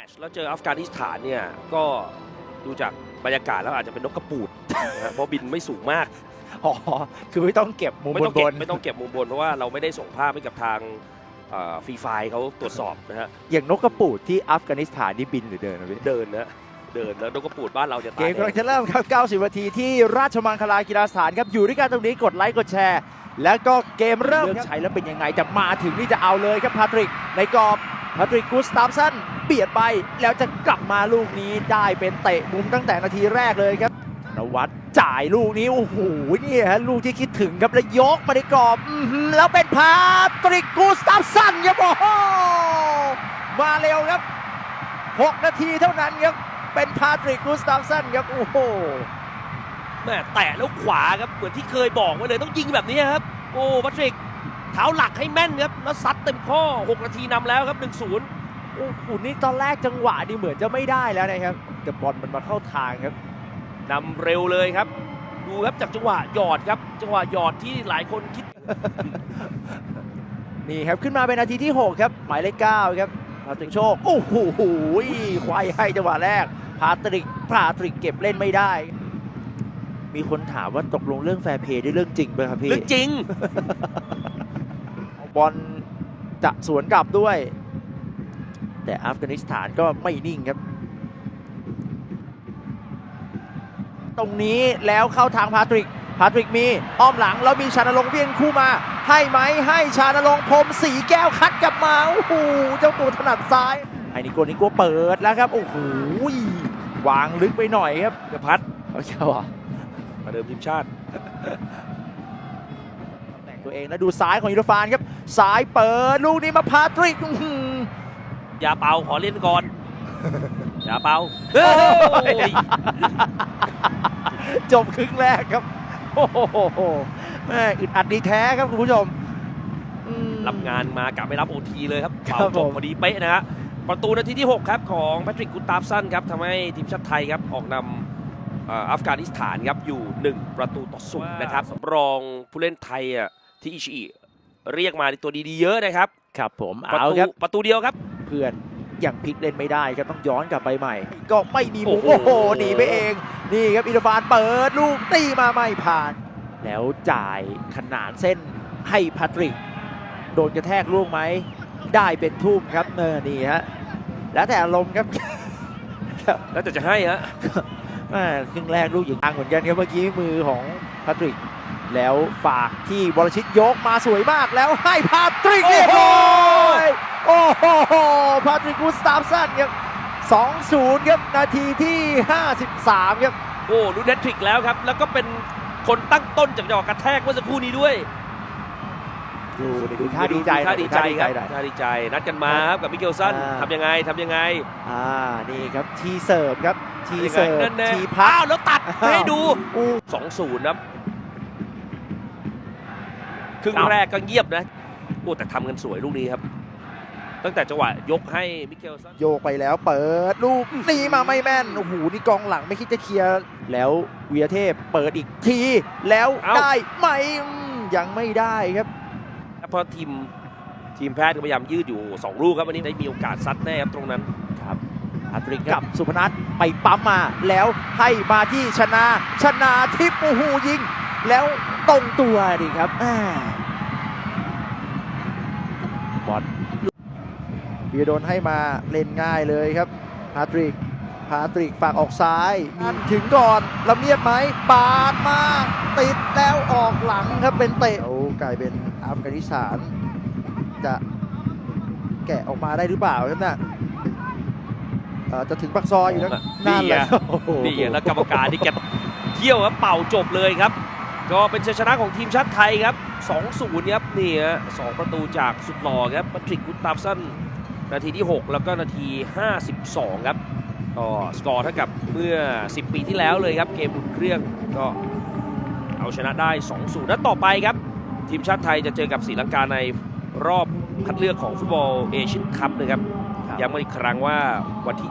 มตช์แล้วเจออัฟกานิสถานเนี่ยก็ดูจากบรรยากาศแล้วอาจจะเป็นนกกระปูดนะฮะเพราะบินไม่สูงมากอ๋อคือไม่ต้องเก็บมุมไม่บต้องเก็นบไม่ต้องเก็บมุมบนเพราะว่าเราไม่ได้ส่งภาพให้กับทางฟรีไฟเขาตรวจสอบนะฮะๆอย่างนกกระปูดที่อัฟกานิสถานนี่บินหรือเดินนะพี่เดินนะเดินแล้วนกกระปูดบ้านเราจะเกตายมกำลังจะเริ่มครับ 90 นาทีที่ราชมังคลากีฬาสถานครับอยู่ด้วยกันตรงนี้กดไลค์กดแชร์ แล้วก็เกมเริ่มใช้แล้วเป็นยังไงจะมาถึงนี่จะเอาเลยครับพาทริกในกรอบพาทริกกูสตาฟสัน เบียดไปแล้วจะกลับมาลูกนี้ได้เป็นเตะมุมตั้งแต่นาทีแรกเลยครับธนวัฒน์จ่ายลูกนี้โอ้โหนี่ฮะลูกที่คิดถึงครับแล้วยกมาในกรอบอื้อหือแล้วเป็นพาทริกกูสตาฟสันครับโอ้โหมาเร็วครับ 6 นาทีเท่านั้นครับเป็นพาทริกกูสตาฟสันครับโอ้โหแม่แตะแล้วขวาครับเหมือนที่เคยบอกไว้เลยต้องยิงแบบนี้ครับ โอ้แพทริกเท้าหลักให้แม่นครับแล้วซัดเต็มข้อ 6 นาทีนำแล้วครับ 1-0 โอ้โหนี่ตอนแรกจังหวะนี่เหมือนจะไม่ได้แล้วนะครับแต่บอลมันมาเข้าทางครับนำเร็วเลยครับ ดูครับจากจังหวะหยอดครับ จังหวะหยอดที่หลายคนคิด นี่ครับขึ้นมาเป็นนาทีที่ 6 ครับหมายเลข9ครับพาทริกโชคโอ้โหควายให้จังหวะแรกพาทริกพาทริกเก็บเล่นไม่ได้ มีคนถามว่าตกลงเรื่องแฟร์เพย์ได้เรื่องจริงไหมครับพี่เรื่องจริงบอลจะสวนกลับด้วย แต่อัฟกานิสถานก็ไม่นิ่งครับ ตรงนี้แล้วเข้าทางพาทริกพาทริกมีอ้อมหลังแล้วมีชานรงค์เวียนคู่มา ให้ไหมให้ชานรงค์พรมสีแก้วคัดกลับมาโอ้โหเจ้าตัวถนัดซ้ายไอ้นิโกนิโกเปิดแล้วครับโอ้โหวางลึกไปหน่อยครับกระพัดเอาเจ้าอะมาเดิมทีมชาติแต่งตัวเองแล้วดูซ้ายของยูโรฟานครับ ซ้ายเปิดลูกนี้มาพาทริก อื้อหืออย่าเป่าขอเล่นก่อน อย่าเป่าโอ้เฮ้ยยจบครึ่งแรกครับ โอ้โหแม่อึดอัดดีแท้ครับคุณผู้ชมอืมรับงานมากะไม่รับโอทีเลยครับครับเป่าจบผมพอดีเป๊ะนะฮะประตูนาทีที่ 6 ครับของแพทริกกุตตาฟสันครับทำให้ทีมชาติไทยครับออกนำเอ่ออัฟกานิสถานครับอยู่ 1 ประตูต่อศูนย์นะครับสำรองผู้เล่นไทยอะที่อิชิอิเรียกมาในตัวดีๆเยอะนะครับ ครับผมประเอาตูครับ ประตูเดียวครับ เพื่อนยังพลิกเล่นไม่ได้ครับต้องย้อนกลับไปใหม่ ก็ไม่มีมุมโอ้โอ้โหโหหนีไปเอง นี่ครับอิรฟานเปิดลูกตีมาไม่ผ่าน แล้วจ่ายขนานเส้นให้พาทริก โดนกระแทกลูกไหม ได้เป็นทุ่มครับเออนี่ฮะแล้วแต่อารมณ์ครับ แล้วแต่จะให้ฮะแม่ครึ่งแรกลูกอย่างอังเหมือนกันครับเมื่อกี้มือของพาทริก แล้วฝากที่บอลชิตยกมาสวยมากแล้วให้พาทริกโอ้เรียบโหร้อยโอ้โหพาทริกกูสตาฟสันครับ2-0ครับนาทีที่ 53ครับโอ้รู้แฮตทริกแล้วครับ แล้วก็เป็นคนตั้งต้นจากจังหวะกระแทกเมื่อสักครู่นี้ด้วยดูดิดูท่าดีใจท่าดีใจครับหน่อยท่าดีใจ นัดกันมาครับกับมิเกลสันอ่าทำยังไงทำยังไง อ่า นี่ครับ ทีเสิร์ฟครับ ทียังไงเสิร์ฟนั่นแน่ทีพัอ้ากวแล้วตัดไม่ให้ดูอู้2-0ครับครึ่ง ครับแรกก็เงียบนะโอ้แต่ทำกันสวยลูกนี้ครับ ตั้งแต่จังหวะยกให้มิเกลสันโยกไปแล้วเปิดลูกตีมาไม่แม่นโอ้โหนี่กองหลังไม่คิดจะเคลียร์แล้วเวียเทพเปิดอีกทีแล้วเอ้าได้ไหมอืมยังไม่ได้ครับเพราะทีมทีมแพทย์ก็พยายามยืดอยู่ 2 ลูกครับวันนี้ได้มีโอกาสซัดแน่ครับตรงนั้นครับพาทริกกับสุพนัทไปปั๊มมา แล้วให้มาที่ชนะชนะทิพย์โอ้โหยิง แล้ว ตรงตัวดีครับแม่บอลเบียโดนให้มาเล่นง่ายเลยครับพาทริกพาทริกฝากออกซ้ายมีถึงก่อนละเมียดไหมปาดมา ติดแล้วออกหลังครับเป็นเตะเอากลายเป็นอัฟกานิสถาน จะแกะออกมาได้หรือเปล่าครับน่ะเอ่อจะถึงปักซอยอยู่แล้วนี่นั่นแหละไงโอ้โหนี่ไงแล้วกรรมการนี่แกเที่ยวครับเป่าจบเลยครับ ก็เป็นชัยชนะของทีมชาติไทยครับ 2-0 ครับนี่ฮะสองประตูจากสุดหล่อครับแพทริกกุตตาฟสันนาทีที่ 6 แล้วก็นาที 52 ครับก็สกอร์เท่ากับเมื่อ 10 ปีที่แล้วเลยครับ เกมอุ่นเครื่องก็เอาชนะได้ 2-0 นัดต่อไปครับ ทีมชาติไทยจะเจอกับศรีลังกาในรอบคัดเลือกของฟุตบอลเอเชียนคัพนะครับครับย้ำกันอีกครั้งว่าวันที่